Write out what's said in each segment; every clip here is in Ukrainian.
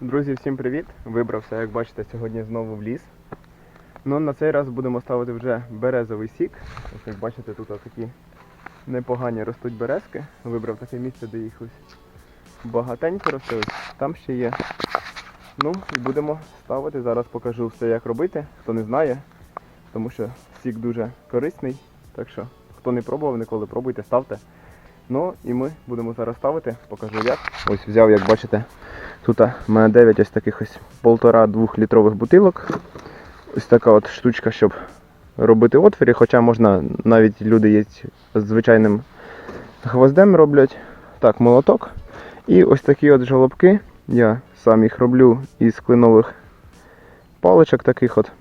Друзі, всім привіт! Вибрався, як бачите, сьогодні знову в ліс. Ну, на цей раз будемо ставити вже березовий сік. Ось як бачите, тут такі непогані ростуть березки. Вибрав таке місце, де їх ось багатенько росте. Там ще є. Ну, і будемо ставити. Зараз покажу все, як робити, хто не знає, тому що сік дуже корисний. Так що, хто не пробував ніколи, пробуйте, ставте. Ну і ми будемо зараз ставити, покажу як. Ось взяв, як бачите, Тут у мене 9 ось таких ось полтора-двох літрових бутилок. Ось така от штучка, щоб робити отвірі, хоча можна навіть люди є з звичайним гвоздем роблять. Так, молоток. І ось такі от жолобки. Я сам їх роблю із клинових паличок таких от.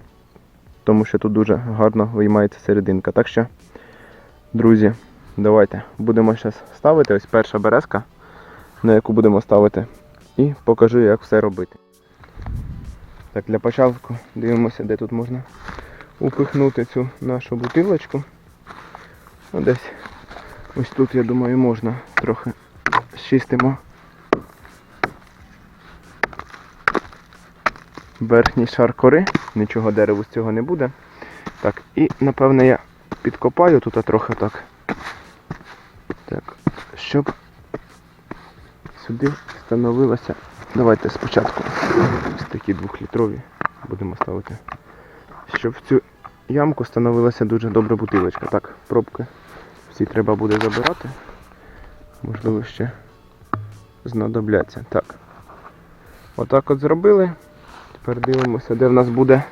Тому що тут дуже гарно виймається серединка. Так що, друзі, давайте будемо зараз ставити. Ось перша березка, на яку будемо ставити і покажу, як все робити. Так, для початку дивимося, де тут можна упихнути цю нашу бутилочку. Ну, десь ось тут, я думаю, можна трохи щистимо верхній шар кори, нічого дереву з цього не буде. Так, і напевне я підкопаю тут трохи так. Так, щоб сюди встановилося. Давайте спочатку ось такі двохлітрові будемо ставити. Щоб в цю ямку встановилася дуже добра бутилочка. Так, пробки всі треба буде забирати. Можливо, ще знадобляться. Так. Отак от зробили. Тепер дивимося, де в нас буде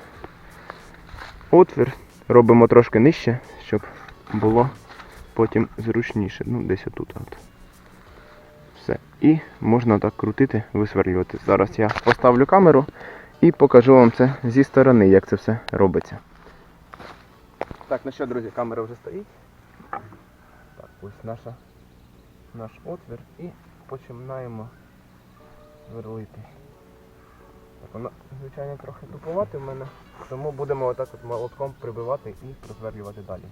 отвір. Робимо трошки нижче, щоб було потім зручніше. Ну, десь отут. От. Все. І можна так крутити, висверлювати. Зараз я поставлю камеру і покажу вам це зі сторони, як це все робиться. Так, ну що, друзі, камера вже стоїть. Так, ось наша, наш отвір і починаємо сверлити. Так, воно, звичайно, трохи туповате в мене, тому будемо отак от молотком прибивати і просверлювати далі.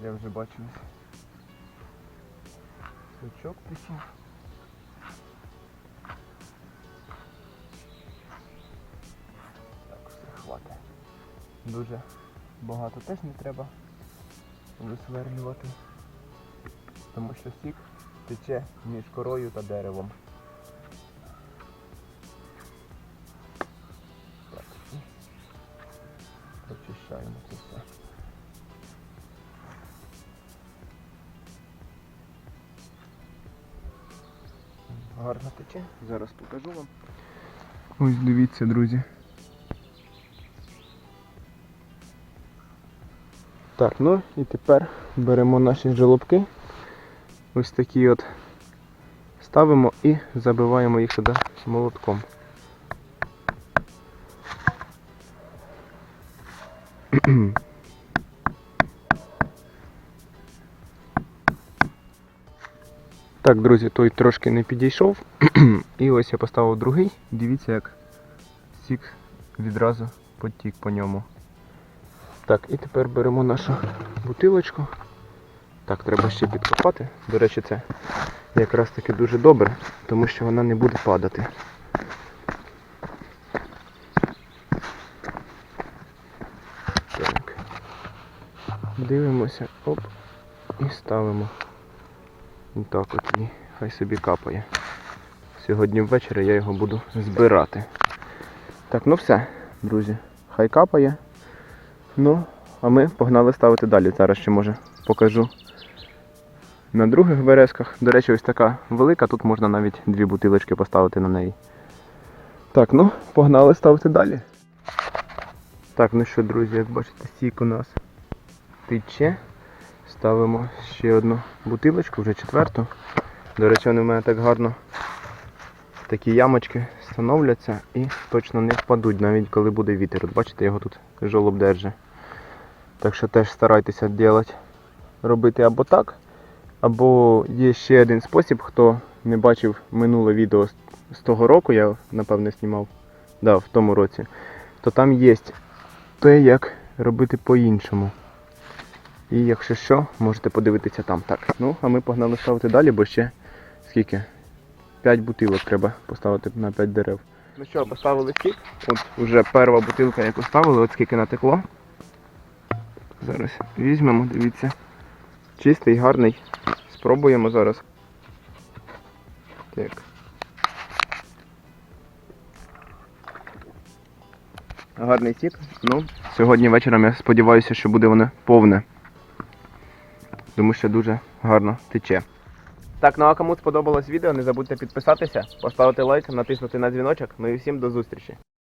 Я вже бачу. Сучок пішов. Так, все хватить. Дуже багато теж не треба висверлювати. Тому що сік тече між корою та деревом. Прочищаємо це все. Гарно тече. Зараз покажу вам. Ось дивіться, друзі. Так, ну і тепер беремо наші жолобки. Ось такі от ставимо і забиваємо їх сюди молотком. Так, друзі, той трошки не підійшов. І ось я поставив другий. Дивіться, як сік відразу потік по ньому. Так, і тепер беремо нашу бутилочку. Так, треба ще підкопати. До речі, це якраз таки дуже добре, тому що вона не буде падати. Так. Дивимося, оп, і ставимо. Так от і хай собі капає. Сьогодні ввечері я його буду збирати. Так, ну все, друзі, хай капає. Ну, а ми погнали ставити далі. Зараз ще може покажу на других березках. До речі, ось така велика, тут можна навіть дві бутилочки поставити на неї. Так, ну, погнали ставити далі. Так, ну що, друзі, як бачите, сік у нас тече. Ставимо ще одну бутилочку, вже четверту. До речі, вони в мене так гарно такі ямочки встановляться і точно не впадуть, навіть коли буде вітер. От бачите, його тут жолоб держить. Так що теж старайтеся делать, робити або так, або є ще один спосіб, хто не бачив минуле відео з того року, я напевне знімав, да, в тому році, то там є те, як робити по-іншому. І якщо що, можете подивитися там. Так, ну а ми погнали ставити далі, бо ще скільки? 5 бутилок треба поставити на 5 дерев. Ну що, поставили стік. От вже перша бутилка, яку ставили, от скільки натекло. Зараз візьмемо, дивіться. Чистий, гарний. Спробуємо зараз. Так. Гарний сік. Ну, сьогодні вечором я сподіваюся, що буде воно повне. Тому що дуже гарно тече. Так, ну а кому сподобалось відео, не забудьте підписатися, поставити лайк, натиснути на дзвіночок. Ну і всім до зустрічі.